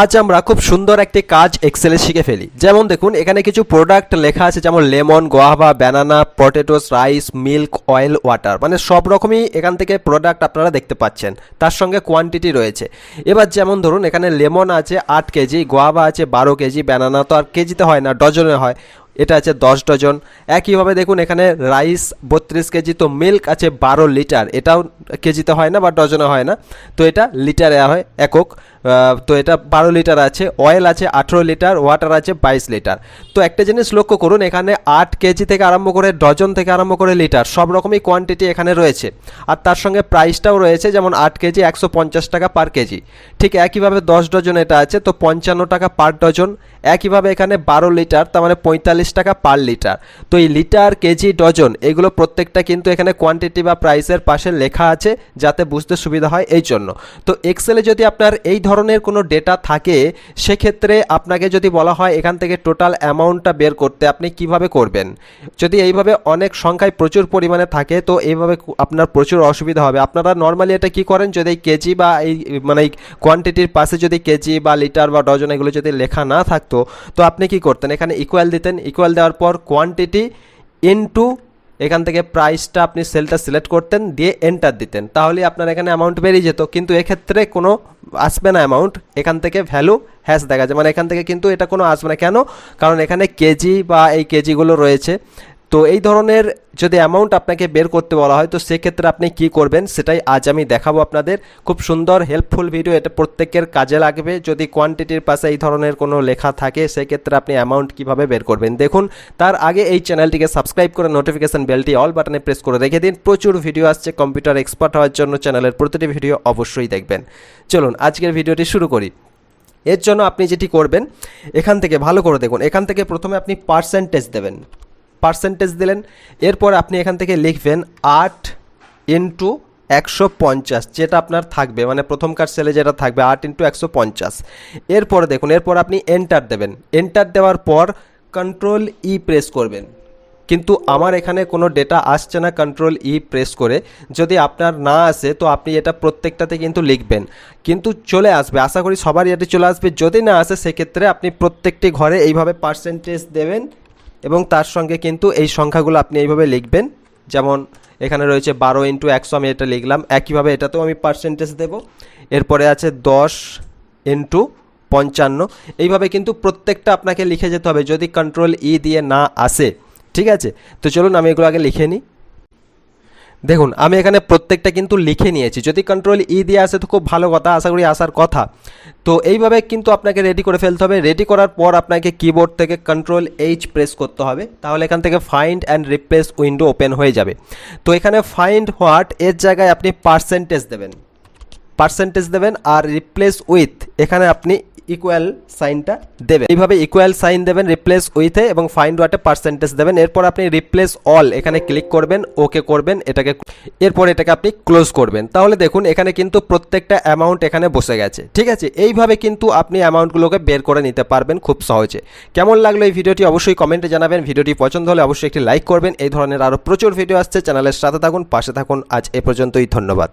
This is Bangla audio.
আজ আমরা খুব সুন্দর একটি কাজ এক্সেলে শিখে ফেলি। যেমন দেখুন, এখানে কিছু প্রোডাক্ট লেখা আছে, যেমন lemon guava banana potatoes rice milk oil water মানে সব রকমই এখান থেকে প্রোডাক্ট আপনারা দেখতে পাচ্ছেন। তার সঙ্গে কোয়ান্টিটি রয়েছে। এবার যেমন ধরুন, এখানে লেমন আছে আট কেজি গোয়াভা আছে বারো কেজি ব্যানানা তো আর কেজিতে হয় না, ডজনে হয়। এটা আছে দশ ডজন। একইভাবে দেখুন, এখানে রাইস বত্রিশ কেজি, তো মিল্ক আছে বারো লিটার। এটাও কেজিতে হয় না বা ডজনে হয় না। তো এটা লিটারে হয় একক। তো এটা বারো লিটার আছে অয়েল আছে আঠেরো লিটার ওয়াটার আছে বাইশ লিটার। তো একটা জিনিস লক্ষ্য করুন, এখানে আট কেজি থেকে আরম্ভ করে ডজন থেকে আরম্ভ করে লিটার, সব রকমই কোয়ান্টিটি এখানে রয়েছে। আর তার সঙ্গে প্রাইসটাও রয়েছে, যেমন আট কেজি একশো পঞ্চাশ টাকা পার কেজি। ঠিক একইভাবে দশ ডজন এটা আছে, তো পঞ্চান্ন টাকা পার ডজন। একইভাবে এখানে বারো লিটার, তার মানে পঁয়তাল্লিশ টাকা পার লিটার। তো এই লিটার, কেজি, ডজন, এগুলো প্রত্যেকটা কিন্তু এখানে কোয়ান্টিটি বা প্রাইসের পাশে লেখা আছে, যাতে বুঝতে সুবিধা হয় এই জন্য। তো এক্সেলে যদি আপনার এই ধরনের কোনো ডেটা থাকে, সেক্ষেত্রে আপনাকে যদি বলা হয় এখান থেকে টোটাল অ্যামাউন্টটা বের করতে আপনি কীভাবে করবেন? যদি এইভাবে অনেক সংখ্যায় প্রচুর পরিমাণে থাকে, তো এইভাবে আপনার প্রচুর অসুবিধা হবে। আপনারা নর্মালি এটা কি করেন? যদি কেজি বা এই মানে কোয়ান্টিটির পাশে যদি কেজি বা লিটার বা ডজন এগুলো যদি লেখা না থাকতো, তো আপনি কি করতেন? এখানে ইকুয়াল দিতেন। ইকুয়াল দেওয়ার পর কোয়ান্টিটি ইনটু এখান থেকে প্রাইসটা আপনি সেলটা সিলেক্ট করতেন, দিয়ে এন্টার দিতেন। তাহলে আপনার এখানে অ্যামাউন্ট বেরিয়ে যেত। কিন্তু এক্ষেত্রে কোনো আসবে না অ্যামাউন্ট এখান থেকে ভ্যালু হ্যাশ দেখা যায়। মানে এখান থেকে কিন্তু এটা কোনো আসবে না। কেন? কারণ এখানে কেজি বা এই কেজিগুলো রয়েছে। তো এই ধরনের যদি অ্যামাউন্ট আপনাকে বের করতে বলা হয়, তো সেক্ষেত্রে আপনি কি করবেন সেটাই আজ আমি দেখাবো আপনাদের। খুব সুন্দর হেল্পফুল ভিডিও এটা প্রত্যেকের কাজে লাগবে। যদি কোয়ান্টিটির পাশে এই ধরনের কোনো লেখা থাকে, সেক্ষেত্রে আপনি অ্যামাউন্ট কীভাবে বের করবেন? দেখুন, তার আগে এই চ্যানেলটিকে সাবস্ক্রাইব করে নোটিফিকেশান বেলটি অল বাটনে প্রেস করে রেখে দিন। প্রচুর ভিডিও আসছে কম্পিউটার এক্সপার্ট হওয়ার জন্য চ্যানেলের প্রতিটি ভিডিও অবশ্যই দেখবেন। চলুন, আজকের ভিডিওটি শুরু করি। এর জন্য আপনি যেটি করবেন, এখান থেকে ভালো করে দেখুন, এখান থেকে প্রথমে আপনি পার্সেন্টেজ দেবেন। পার্সেন্টেজ দিলেন। এরপর আপনি এখান থেকে লিখবেন আট ইন্টু একশো পঞ্চাশ, যেটা আপনার থাকবে। মানে প্রথমকার সেলে যেটা থাকবে, আট ইন্টু একশো পঞ্চাশ। এরপরে দেখুন, এরপর আপনি এন্টার দেবেন। এন্টার দেওয়ার পর কন্ট্রোল ই প্রেস করবেন। কিন্তু আমার এখানে কোনো ডেটা আসছে না কন্ট্রোল ই প্রেস করে। যদি আপনার না আসে, তো আপনি এটা প্রত্যেকটাতে কিন্তু লিখবেন। কিন্তু চলে আসবে, আশা করি সবারই এটি চলে আসবে। যদি না আসে, সেক্ষেত্রে আপনি প্রত্যেকটি ঘরে এইভাবে পার্সেন্টেজ দেবেন। এবং তার সঙ্গে কিন্তু এই সংখ্যাগুলো আপনি এইভাবে লিখবেন। যেমন এখানে রয়েছে বারো ইন্টু একশো, আমি এটা লিখলাম। একইভাবে এটাতেও আমি পার্সেন্টেজ দেব। এরপরে আছে দশ ইন্টু পঞ্চান্ন। এইভাবে কিন্তু প্রত্যেকটা আপনাকে লিখে যেতে হবে। যদি কন্ট্রোল ই দিয়ে না আসে, ঠিক আছে? তো চলুন আমি এগুলো আগে লিখে নিই। দেখুন, আমি এখানে প্রত্যেকটা কিন্তু লিখে নিয়েছি। যদি কন্ট্রোল ই দিয়ে আসে তো খুব ভালো কথা, আশা করি আসার কথা। তো এইভাবে কিন্তু আপনাকে রেডি করে ফেলতে হবে। রেডি করার পর আপনাকে কিবোর্ড থেকে কন্ট্রোল এইচ প্রেস করতে হবে। তাহলে এখান থেকে find and replace window open হয়ে যাবে। তো এখানে ফাইন্ড হোয়াট এর জায়গায় আপনি পার্সেন্টেজ দেবেন। পার্সেন্টেজ দেবেন আর রিপ্লেস উইথ এখানে আপনি ইকুয়াল সাইনটা দেবেন। এইভাবে ইকুয়াল সাইন দেবেন রিপ্লেস উইথে এবং ফাইন্ড ওয়াটে পার্সেন্টেজ দেবেন। এরপর আপনি রিপ্লেস অল এখানে ক্লিক করবেন ওকে করবেন, এটাকে এরপর এটাকে আপনি ক্লোজ করবেন। তাহলে দেখুন, এখানে কিন্তু প্রত্যেকটা অ্যামাউন্ট এখানে বসে গেছে। ঠিক আছে? এইভাবে কিন্তু আপনি অ্যামাউন্টগুলোকে বের করে নিতে পারবেন খুব সহজে। কেমন লাগল এই ভিডিওটি অবশ্যই কমেন্টে জানাবেন। ভিডিওটি পছন্দ হলে অবশ্যই একটি লাইক করবেন। এই ধরনের আরও প্রচুর ভিডিও আসছে। চ্যানেলের সাথে থাকুন, পাশে থাকুন। আজ এ পর্যন্তই ধন্যবাদ।